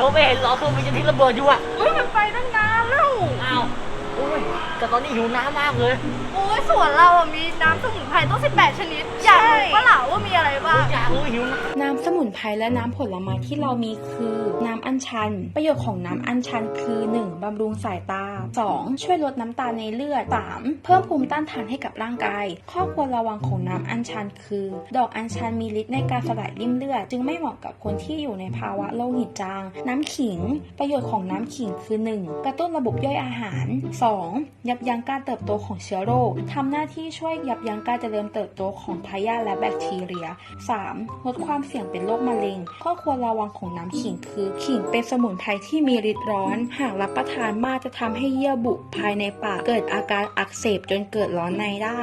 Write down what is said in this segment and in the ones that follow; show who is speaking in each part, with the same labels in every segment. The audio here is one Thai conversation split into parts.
Speaker 1: เขาไม่เห็นเหรอคือมันจะทิ้งระเบิดอยู่อะ
Speaker 2: อุ้ยมันไปตั้งนานแล้ว
Speaker 1: อ้าวโอ้ยแต่ตอนนี้หิวน้ำมากเลย
Speaker 2: โอ้ยสวนเราอะมีน้ำสมุนไพรต้อง 18 ชนิด อยากรู้ปะล่ะว่ามีอะไรบ้าง
Speaker 1: อยากรู้หิวน้ำ
Speaker 3: น้ำสมุนไพรและน้ำผลไม้ที่เรามีคือ น้ำอัญชัน ประโยชน์ของน้ำอัญชันคือ 1. บำรุงสายตา 2. ช่วยลดน้ำตาลในเลือด 3. เพิ่มภูมิต้านทานให้กับร่างกาย ข้อควรระวังของน้ำอัญชันคือ ดอกอัญชันมีฤทธิ์ในการสลายริ่มเลือด จึงไม่เหมาะกับคนที่อยู่ในภาวะโลหิตจาง น้ำขิง ประโยชน์ของน้ำขิงคือ 1. กระตุ้นระบบย่อยอาหาร 2. ยับยั้งการเติบโตของเชื้อโรคทำหน้าที่ช่วยยับยั้งการเจริญเติบโตของพยาธิและแบคทีเรีย 3. ลดความเสี่ยงเป็นโรคมะเร็งข้อควรระวังของน้ำขิงคือ ขิงเป็นสมุนไพรที่มีฤทธิ์ร้อน หากรับประทานมากจะทำให้เยื่อบุภายในปากเกิดอาการอักเสบจนเกิดร้อนในได้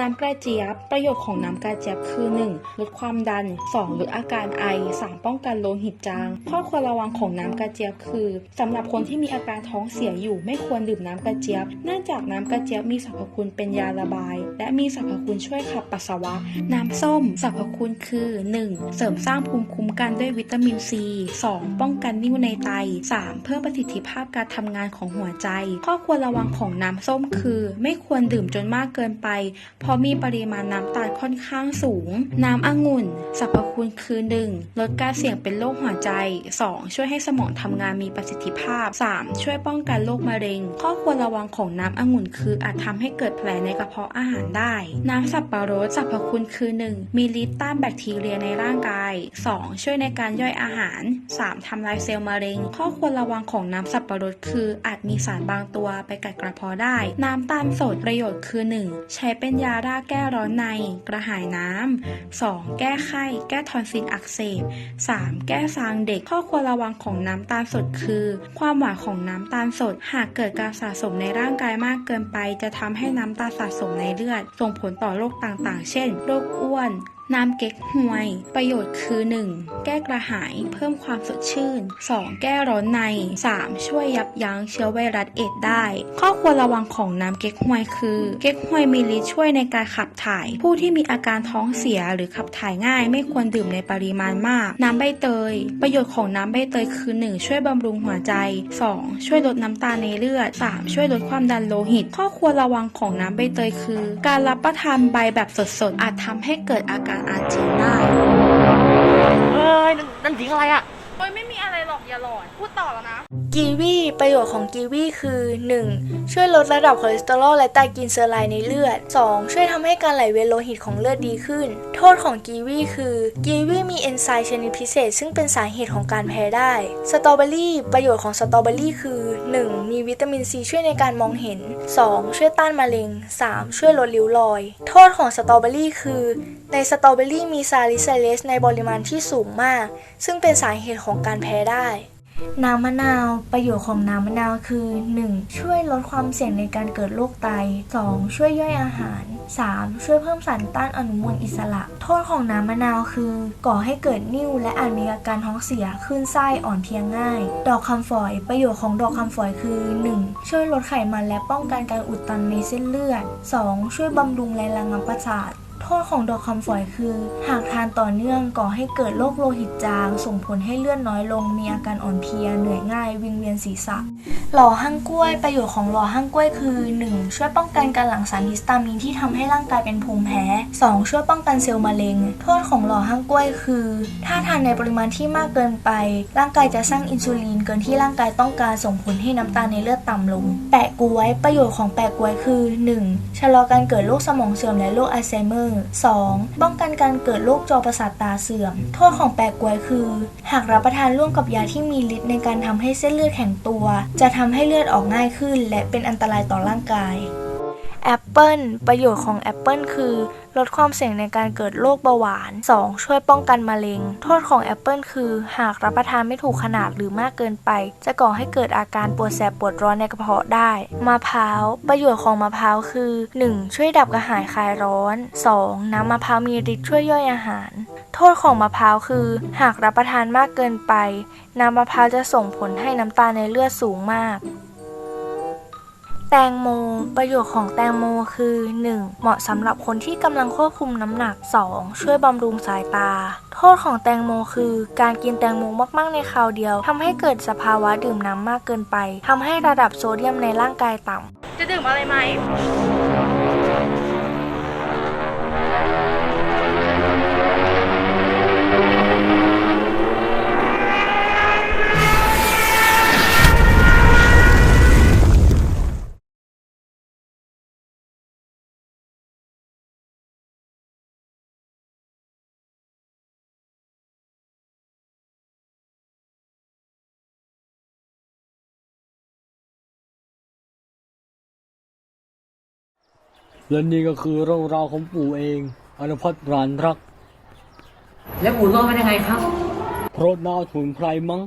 Speaker 3: น้ำกระเจี๊ยบ ประโยชน์ของน้ำกระเจี๊ยบคือ 1. ลดความดัน 2. ลดอาการไอ 3. ป้องกันโลหิตจาง ข้อควรระวังของน้ำกระเจี๊ยบคือสำหรับคนที่มีอาการท้องเสียอยู่ไม่ควรดื่มน้ำกระเจี๊ยบ เนื่องจากน้ำกระเจี๊ยบมีสรรพคุณเป็นยาระบาย และมีสรรพคุณช่วยขับปัสสาวะ น้ำส้มสรรพคุณคือ 1. เสริมสร้างภูมิคุ้มกันด้วยวิตามินซี 2. ป้องกันนิ่วในไต 3. เพิ่มประสิทธิภาพการทำงานของหัวใจ ข้อควรระวังของน้ำส้มคือ ไม่ควรดื่มจนมากเกินไปเพราะมีปริมาณน้ำตาลค่อนข้างสูง น้ำองุ่นสรรพคุณคือ 1. ลดการเสี่ยงเป็นโรคหัวใจ 2. ช่วยให้สมองทำงานมีประสิทธิภาพ 3. ช่วยป้องกันโรคมะเร็ง ข้อควรระวังของน้ำองุ่นคืออาจทำให้เกิดแผลในกระเพาะอาหารได้ น้ำสับปะรดสรรพคุณคือ 1. มีฤทธิ์ต้านแบคทีเรียในร่างกาย 2. ช่วยในการย่อยอาหาร 3. ทำลายเซลล์มะเร็ง ข้อควรระวังของน้ำสับปะรดคืออาจมีสารบางตัวไปกัดกระเพาะได้ น้ำตาลสดประโยชน์คือ 1. ใช้เป็นยาร่าแก้ร้อนใน กระหายน้ำ 2. แก้ไข้ แก้ทอนซิลอักเสบ 3. แก้ซางเด็ก ข้อควรระวังของน้ำตาลสดคือ ความหวานของน้ำตาลสด หากเกิดการสะสมในร่างกายมากเกินไป จะทำให้น้ำตาลสะสมในเลือด ส่งผลต่อโรคต่างๆ เช่น โรคอ้วน น้ำเก๊กฮวย ประโยชน์คือ 1. แก้กระหาย เพิ่มความสดชื่น 2. แก้ร้อนใน 3. ช่วยยับยั้งเชื้อไวรัสเอดได้ ข้อควรระวังของน้ำเก๊กฮวยคือ เก๊กฮวยมีฤทธิ์ช่วยในการขับถ่าย ผู้ที่มีอาการท้องเสียหรือขับถ่ายง่าย ไม่ควรดื่มในปริมาณมาก น้ำใบเตย ประโยชน์ของน้ำใบเตยคือ 1. ช่วยบำรุงหัวใจ 2. ช่วยลดน้ำตาลในเลือด 3. ช่วยลดความดันโลหิต ข้อควรระวังของน้ำใบเตยคือ การรับประทานใบแบบสดๆอาจทำให้เกิดอาการอาเจียนได้
Speaker 1: เฮ้ยนั่นนั่นทิ้งอะไรอะ
Speaker 2: โอ้ยไม่มีอะไรหรอกอย่าหลอน พูดต่อแล้วนะ
Speaker 4: กีวีประโยชน์ของกีวีคือ 1. ช่วยลดระดับคอเลสเตอรอลและไตรกลีเซอไรด์ในเลือด 2. ช่วยทำให้การไหลเวียนโลหิตของเลือดดีขึ้น โทษของกีวีคือกีวีมีเอนไซม์ชนิดพิเศษ ซึ่งเป็นสาเหตุของการแพ้ได้ สตรอเบอรี่ประโยชน์ของสตรอเบอรี่คือ 1. มีวิตามินซีช่วยในการมองเห็น 2. ช่วยต้านมะเร็ง 3. ช่วยลดริ้วรอย โทษของสตรอเบอรี่คือในสตรอเบอรี่มีซาลิไซเลสในปริมาณที่สูงมาก ซึ่งเป็นสาเหตุของการแพ้ได้ น้ำมะนาวประโยชน์ของน้ำมะนาวคือ 1. ช่วยลดความเสี่ยงในการเกิดโรคไต 2. ช่วยย่อยอาหาร 3. ช่วยเพิ่มสารต้านอนุมูลอิสระ โทษของน้ำมะนาวคือ ก่อให้เกิดนิ่วและอาจมีอาการท้องเสียคลื่นไส้อ่อนเพลียง่าย ดอกคำฝอย ประโยชน์ของดอกคำฝอยคือ 1. ช่วยลดไขมันและป้องกันการอุดตันในเส้นเลือด 2. ช่วยบำรุงและระงับประสาท โทษของดอกคำฝอยคือ หากทานต่อเนื่องก่อให้เกิดโรคโลหิตจาง ส่งผลให้เลือดน้อยลง มีอาการอ่อนเพลีย เหนื่อยง่าย วิงเวียนศีรษะ หล่อหั่งกล้วย ประโยชน์ของหล่อหั่งกล้วยคือ 1. ช่วยป้องกันการหลั่งสารฮิสตามีนที่ทำให้ร่างกายเป็นภูมิแพ้ 2. ช่วยป้องกันเซลล์มะเร็ง โทษของหล่อหั่งกล้วยคือ ถ้าทานในปริมาณที่มากเกินไป ร่างกายจะสร้างอินซูลินเกินที่ร่างกายต้องการ ส่งผลให้น้ำตาลในเลือดต่ำลง แปะกล้วย ประโยชน์ของแปะกล้วยคือ 1. ชะลอการเกิดโรคสมองเสื่อมและโรคอัลไซเมอร์ 2. ป้องกันการเกิดโรคจอประสาทตาเสื่อม โทษของแปะกล้วยคือ หากรับประทานร่วมกับยาที่มีฤทธิ์ในการทำให้เส้นเลือดแข็งตัว จะทำให้เลือดออกง่ายขึ้น และเป็นอันตรายต่อร่างกาย แอปเปิลประโยชน์ของแอปเปิลคือ ลดความเสี่ยงในการเกิดโรคเบาหวาน 2. ช่วยป้องกันมะเร็ง โทษของแอปเปิลคือ หากรับประทานไม่ถูกขนาดหรือมากเกินไป จะก่อให้เกิดอาการปวดแสบปวดร้อนในกระเพาะได้ มะพร้าว ประโยชน์ของมะพร้าวคือ 1. ช่วยดับกระหายคลายร้อน 2. น้ำมะพร้าวมีฤทธิ์ช่วยย่อยอาหาร โทษของมะพร้าวคือ หากรับประทานมากเกินไป น้ำมะพร้าวจะส่งผลให้น้ำตาลในเลือดสูงมาก แตงโม ประโยชน์ของแตงโมคือ 1. เหมาะสำหรับคนที่กำลังควบคุมน้ำหนัก 2. ช่วยบำรุงสายตา โทษของแตงโมคือ การกินแตงโมมากๆในคราวเดียวทำให้เกิดสภาวะดื่มน้ำมากเกินไปทำให้ระดับโซเดียมในร่างกายต่ำ
Speaker 2: จะดื่มอะไรไหม
Speaker 5: และนี่ก็คือเรื่องราวของปู่เองอนุพัฒน์รานรัก
Speaker 1: แล้วปู่รอดเป็นยังไงครับ
Speaker 5: เพราะนาถุนไพรมั้ง